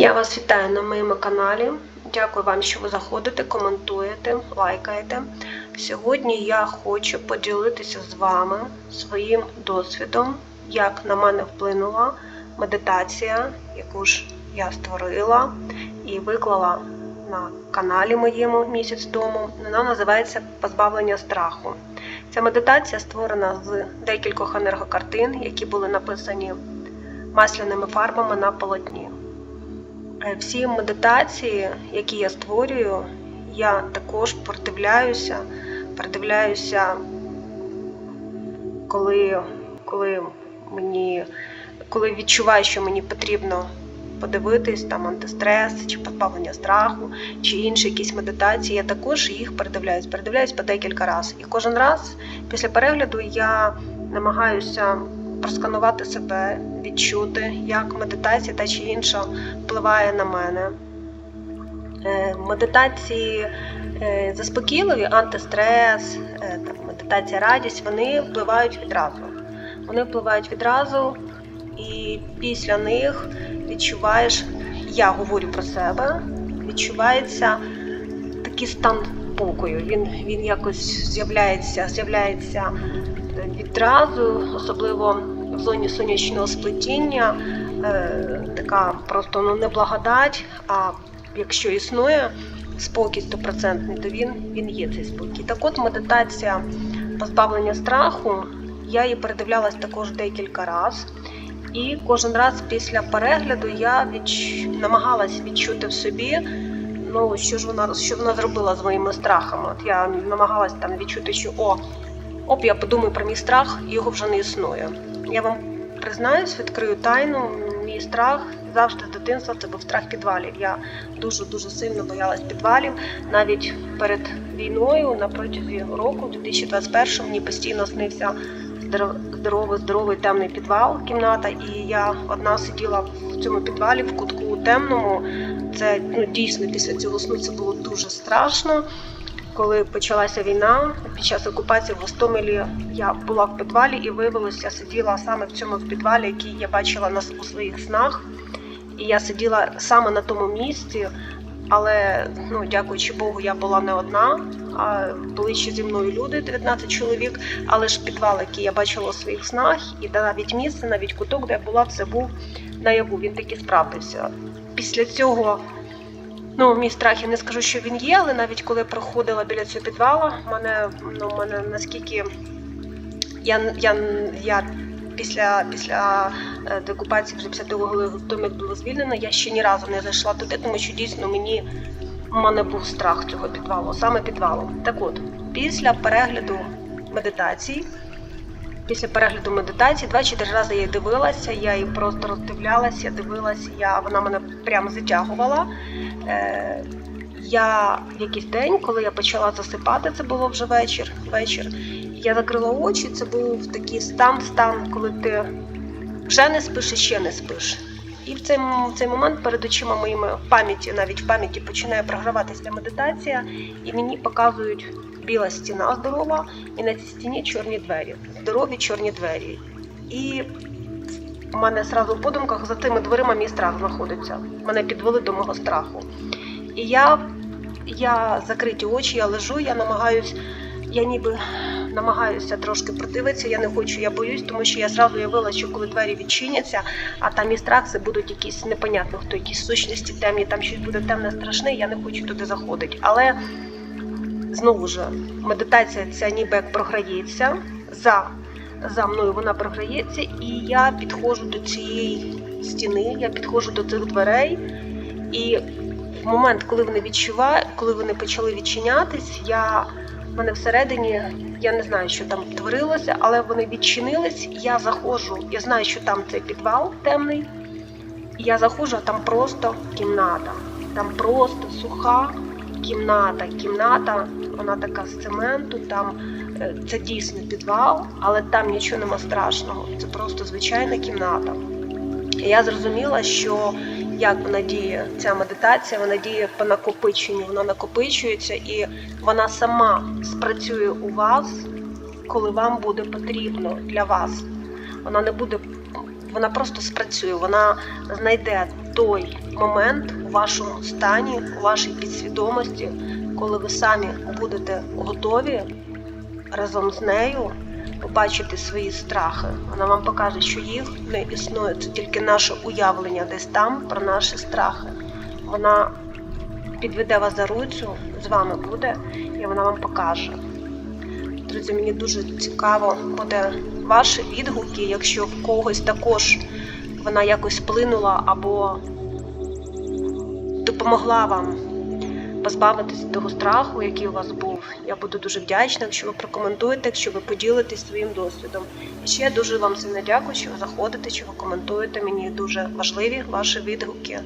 Я вас вітаю на моєму каналі. Дякую вам, що ви заходите, коментуєте, лайкаєте. Сьогодні я хочу поділитися з вами своїм досвідом, як на мене вплинула медитація, яку ж я створила і виклала на каналі моєму місяць тому. Вона називається Позбавлення страху. Ця медитація створена з декількох енергокартин, які були написані масляними фарбами на полотні. Е, Всі медитації, які я створюю, я також продивляюся, продивляюся, коли, коли мені коли відчуваю, що мені потрібно подивитись там антистрес чи позбавлення страху, чи інші якісь медитації, я також їх передивляюсь, передивляюсь по декілька разів. І кожен раз після перегляду я намагаюся просканувати себе, відчути, як медитація та чи інша впливає на мене. Е, Медитації е, заспокійливі, антистрес, е, медитація радість, вони впливають відразу. Вони впливають відразу, і після них відчуваєш, я говорю про себе, відчувається такий стан спокою. Він, він якось з'являється, з'являється відразу, особливо зоні сонячного сплетіння, е, така просто ну, не благодать, а якщо існує спокій стопроцентний, то він, він є цей спокій. Так от медитація позбавлення страху, я її передивлялась також декілька разів. І кожен раз після перегляду я відч... намагалась відчути в собі, ну що ж вона що вона зробила з моїми страхами. От я намагалась там відчути, що о, оп, я подумаю про мій страх, його вже не існує. Я вам признаюсь, відкрию тайну. Мій страх завжди з дитинства це був страх підвалів. Я дуже дуже сильно боялась підвалів. Навіть перед війною на протязі року, 2021 мені постійно снився здоровий, здоровий темний підвал, кімната, і я одна сиділа в цьому підвалі в кутку темному. Це ну, дійсно після цього сну це було дуже страшно. Коли почалася війна під час окупації в Гостомелі, я була в підвалі і виявилося, сиділа саме в цьому підвалі, який я бачила на у своїх снах. І я сиділа саме на тому місці, але ну, дякуючи Богу, я була не одна. А були ще зі мною люди, 19 чоловік, але ж підвал, який я бачила у своїх снах, і навіть місце, навіть куток, де я була, це був наяву. Він таки справдився. Після цього. Ну, мій страх, я не скажу, що він є, але навіть коли проходила біля цього підвала, мене ну, мене наскільки я я, я після після е, деокупації вже 52 коли Гостомель було звільнено, я ще ні разу не зайшла туди, тому що дійсно мені у мене був страх цього підвалу, саме підвалу. Так от, після перегляду медитації, після перегляду медитації, два чи три рази я її дивилася, я її просто роздивлялася, дивилася, я, вона мене прямо затягувала. Е, я в якийсь день, коли я почала засипати, це було вже вечір. вечір, Я закрила очі, це був такий стан, стан, коли ти вже не спиш і ще не спиш. І в цей, в цей момент перед очима моїми в пам'яті, навіть в пам'яті починає програватися медитація, і мені показують біла стіна здорова, і на цій стіні чорні двері, здорові чорні двері. І в мене одразу в подумках за тими дверима мій страх знаходиться. Мене підвели до мого страху. І я я закриті очі, я лежу, я намагаюсь, я ніби намагаюся трошки противитися, я не хочу, я боюсь, тому що я зразу уявила, що коли двері відчиняться, а там і страх, це будуть якісь непонятно, хто якісь сущності темні, там щось буде темне, страшне, я не хочу туди заходити. Але знову ж, медитація ця ніби як програється за, за мною вона програється, і я підходжу до цієї стіни, я підходжу до цих дверей. І в момент, коли вони відчувають, коли вони почали відчинятись, я в мене всередині, я не знаю, що там творилося, але вони відчинились. Я заходжу, я знаю, що там цей підвал темний. І я заходжу, а там просто кімната. Там просто суха кімната. Кімната, вона така з цементу, там е, це дійсно підвал, але там нічого нема страшного. Це просто звичайна кімната. І я зрозуміла, що як вона діє, ця медитація, вона діє по накопиченню, вона накопичується і вона сама спрацює у вас, коли вам буде потрібно для вас. Вона не буде вона просто спрацює, вона знайде той момент у вашому стані, у вашій підсвідомості, коли ви самі будете готові разом з нею побачити свої страхи. Вона вам покаже, що їх не існує. Це тільки наше уявлення десь там про наші страхи. Вона підведе вас за руцю, з вами буде, і вона вам покаже. Друзі, мені дуже цікаво буде ваші відгуки, якщо в когось також вона якось вплинула або допомогла вам позбавитися того страху, який у вас був. Я буду дуже вдячна, якщо ви прокоментуєте, якщо ви поділитесь своїм досвідом. І ще дуже вам сильно дякую, що ви заходите, що ви коментуєте. Мені дуже важливі ваші відгуки.